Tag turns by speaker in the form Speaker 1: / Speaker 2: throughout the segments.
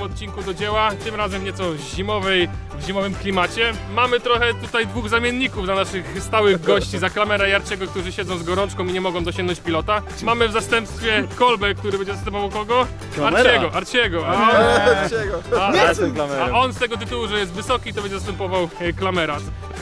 Speaker 1: kolejnym odcinku do dzieła, tym razem nieco zimowej, w zimowym klimacie. Mamy trochę tutaj dwóch zamienników dla naszych stałych gości, za klamera Jarczego, którzy siedzą z gorączką i nie mogą dosięgnąć pilota. Mamy w zastępstwie Kolbę, który będzie zastępował kogo?
Speaker 2: Klamera.
Speaker 1: Arciego, Arciego. A, a, a, on z tego tytułu, że jest wysoki, to będzie zastępował e, klamera.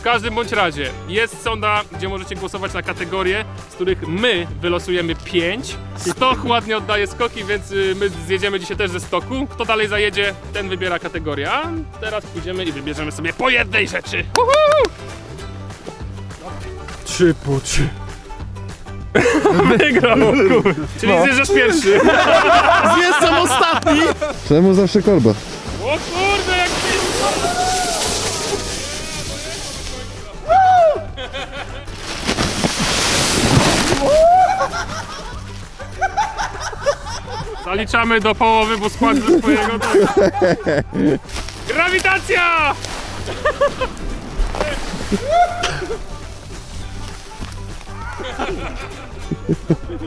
Speaker 1: W każdym bądź razie jest sonda, gdzie możecie głosować na kategorie, z których my wylosujemy 5. Stok ładnie oddaje skoki, więc y, my zjedziemy dzisiaj też ze stoku. Kto dalej zajedzie, ten wybiera kategorię. A teraz pójdziemy i wybierzemy sobie po jednej rzeczy. Uhu!
Speaker 2: Trzy po trzy.
Speaker 1: Wygrał! kur- Czyli zjeżdżasz pierwszy.
Speaker 2: Jestem ostatni!
Speaker 3: Czemu zawsze kolba?
Speaker 1: O kurde, Zaliczamy do połowy, bo skład ze swojego tego. Grawitacja!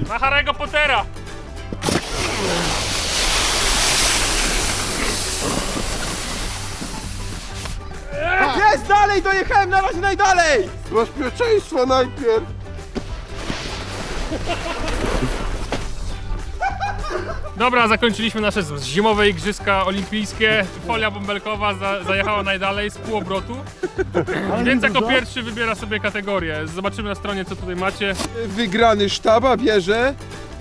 Speaker 1: Na Harry'ego Pottera!
Speaker 4: Jest dalej, dojechałem na razie najdalej!
Speaker 3: Bezpieczeństwo najpierw!
Speaker 1: Dobra, zakończyliśmy nasze z- zimowe igrzyska olimpijskie. Folia bąbelkowa za, zajechała najdalej z pół obrotu. Więc jako pierwszy wybiera sobie kategorię. Zobaczymy na stronie, co tutaj macie.
Speaker 4: Wygrany sztaba bierze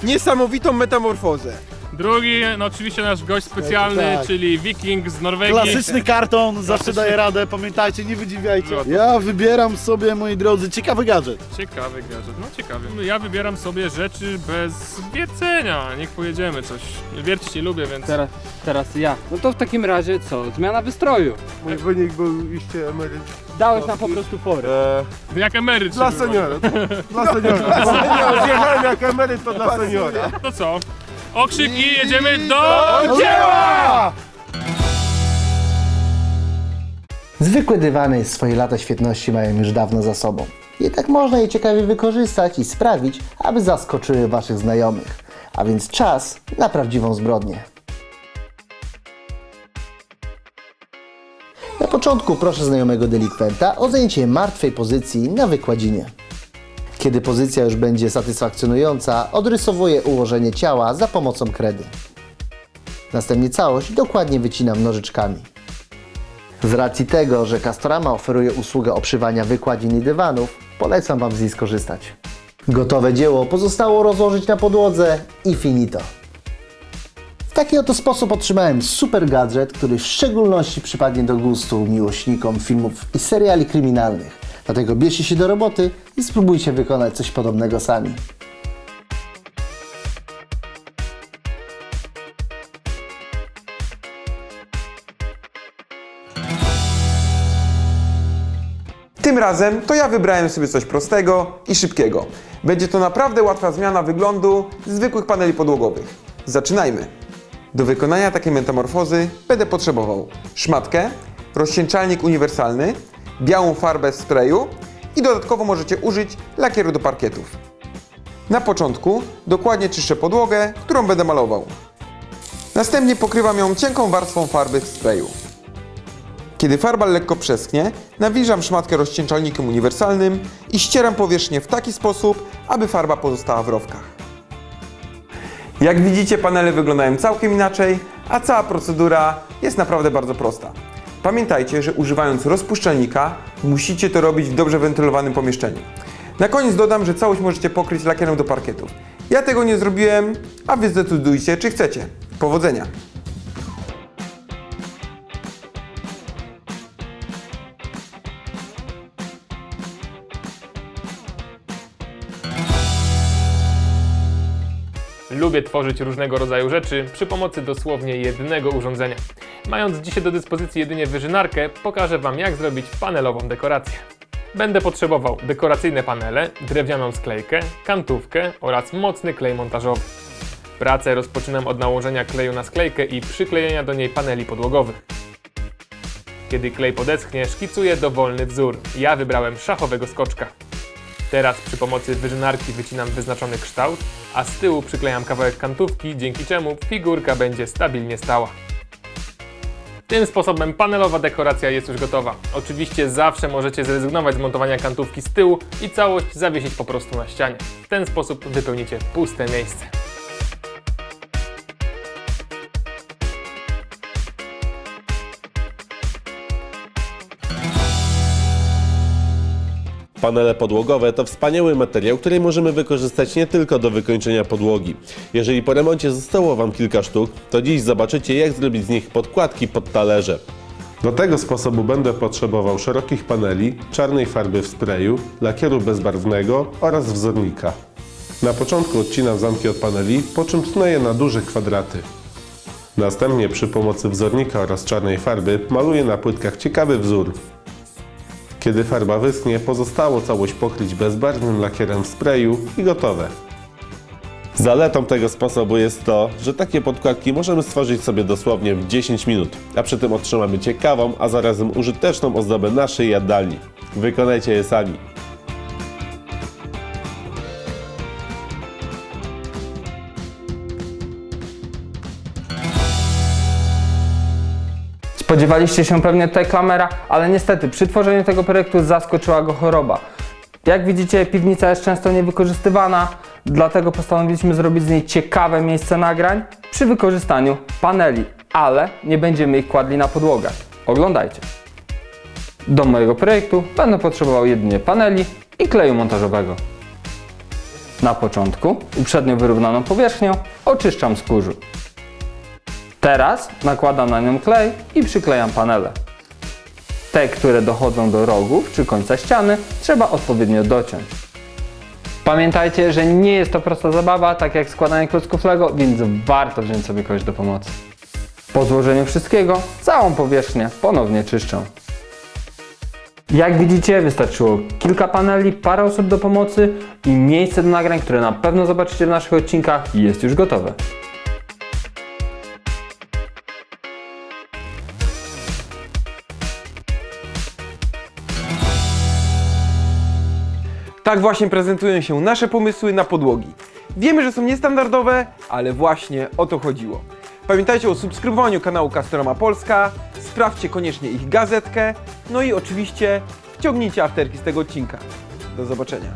Speaker 4: niesamowitą metamorfozę.
Speaker 1: Drugi, no oczywiście nasz gość specjalny,
Speaker 2: Tak.
Speaker 1: czyli Wiking z Norwegii.
Speaker 2: Klasyczny karton, zawsze daje radę, pamiętajcie, nie wydziwiajcie. Ja wybieram sobie, moi drodzy, ciekawy gadżet.
Speaker 1: Ciekawy gadżet, no ciekawy. Ja wybieram sobie rzeczy bez wiercenia. Niech pojedziemy coś. Wiercić nie lubię, więc...
Speaker 5: Teraz, teraz ja. No to w takim razie co? Zmiana wystroju.
Speaker 3: Mój wynik był iście emeryt.
Speaker 5: Dałeś nam po prostu fory.
Speaker 3: Eee,
Speaker 1: Jak emeryt.
Speaker 3: dla
Speaker 1: się wywozi.
Speaker 3: seniora. Dla seniora. Senior, Zjechałem jak emeryt, to dla seniora.
Speaker 1: To co? Okrzyki, jedziemy do...
Speaker 3: dzieła!
Speaker 6: Zwykłe dywany swoje lata świetności mają już dawno za sobą. Jednak można je ciekawie wykorzystać i sprawić, aby zaskoczyły Waszych znajomych. A więc czas na prawdziwą zbrodnię. Na początku proszę znajomego delikwenta o zajęcie martwej pozycji na wykładzinie. Kiedy pozycja już będzie satysfakcjonująca, odrysowuję ułożenie ciała za pomocą kredy. Następnie całość dokładnie wycinam nożyczkami. Z racji tego, że Castorama oferuje usługę obszywania wykładzin i dywanów, polecam Wam z niej skorzystać. Gotowe dzieło pozostało rozłożyć na podłodze i finito. W taki oto sposób otrzymałem super gadżet, który w szczególności przypadnie do gustu miłośnikom filmów i seriali kryminalnych. Dlatego bierzcie się do roboty i spróbujcie wykonać coś podobnego sami.
Speaker 4: Tym razem to ja wybrałem sobie coś prostego i szybkiego. Będzie to naprawdę łatwa zmiana wyglądu zwykłych paneli podłogowych. Zaczynajmy! Do wykonania takiej metamorfozy będę potrzebował szmatkę, rozcieńczalnik uniwersalny, białą farbę z sprayu i dodatkowo możecie użyć lakieru do parkietów. Na początku dokładnie czyszczę podłogę, którą będę malował. Następnie pokrywam ją cienką warstwą farby w sprayu. Kiedy farba lekko przesknie, nawilżam szmatkę rozcieńczalnikiem uniwersalnym i ścieram powierzchnię w taki sposób, aby farba pozostała w rowkach. Jak widzicie, panele wyglądają całkiem inaczej, a cała procedura jest naprawdę bardzo prosta. Pamiętajcie, że używając rozpuszczalnika musicie to robić w dobrze wentylowanym pomieszczeniu. Na koniec dodam, że całość możecie pokryć lakierem do parkietów. Ja tego nie zrobiłem, a wy zdecydujcie, czy chcecie. Powodzenia!
Speaker 1: Lubię tworzyć różnego rodzaju rzeczy przy pomocy dosłownie jednego urządzenia. Mając dzisiaj do dyspozycji jedynie wyżynarkę, pokażę Wam jak zrobić panelową dekorację. Będę potrzebował dekoracyjne panele, drewnianą sklejkę, kantówkę oraz mocny klej montażowy. Pracę rozpoczynam od nałożenia kleju na sklejkę i przyklejenia do niej paneli podłogowych. Kiedy klej podeschnie, szkicuję dowolny wzór. Ja wybrałem szachowego skoczka. Teraz przy pomocy wyżynarki wycinam wyznaczony kształt, a z tyłu przyklejam kawałek kantówki, dzięki czemu figurka będzie stabilnie stała. Tym sposobem panelowa dekoracja jest już gotowa. Oczywiście zawsze możecie zrezygnować z montowania kantówki z tyłu i całość zawiesić po prostu na ścianie. W ten sposób wypełnicie puste miejsce.
Speaker 3: Panele podłogowe to wspaniały materiał, który możemy wykorzystać nie tylko do wykończenia podłogi. Jeżeli po remoncie zostało Wam kilka sztuk, to dziś zobaczycie jak zrobić z nich podkładki pod talerze. Do tego sposobu będę potrzebował szerokich paneli, czarnej farby w sprayu, lakieru bezbarwnego oraz wzornika. Na początku odcinam zamki od paneli, po czym tnę je na duże kwadraty. Następnie przy pomocy wzornika oraz czarnej farby maluję na płytkach ciekawy wzór. Kiedy farba wyschnie, pozostało całość pokryć bezbarwnym lakierem w sprayu i gotowe. Zaletą tego sposobu jest to, że takie podkładki możemy stworzyć sobie dosłownie w 10 minut, a przy tym otrzymamy ciekawą, a zarazem użyteczną ozdobę naszej jadalni. Wykonajcie je sami.
Speaker 5: Spodziewaliście się pewnie tutaj klamera, ale niestety przy tworzeniu tego projektu zaskoczyła go choroba. Jak widzicie, piwnica jest często niewykorzystywana, dlatego postanowiliśmy zrobić z niej ciekawe miejsce nagrań przy wykorzystaniu paneli, ale nie będziemy ich kładli na podłogę. Oglądajcie. Do mojego projektu będę potrzebował jedynie paneli i kleju montażowego. Na początku uprzednio wyrównaną powierzchnią oczyszczam z kurzu. Teraz nakładam na nią klej i przyklejam panele. Te, które dochodzą do rogów czy końca ściany, trzeba odpowiednio dociąć. Pamiętajcie, że nie jest to prosta zabawa, tak jak składanie klocków Lego, więc warto wziąć sobie kogoś do pomocy. Po złożeniu wszystkiego, całą powierzchnię ponownie czyszczę. Jak widzicie, wystarczyło kilka paneli, parę osób do pomocy i miejsce do nagrań, które na pewno zobaczycie w naszych odcinkach, jest już gotowe.
Speaker 4: Tak właśnie prezentują się nasze pomysły na podłogi. Wiemy, że są niestandardowe, ale właśnie o to chodziło. Pamiętajcie o subskrybowaniu kanału Castroma Polska, sprawdźcie koniecznie ich gazetkę, no i oczywiście wciągnijcie afterki z tego odcinka. Do zobaczenia.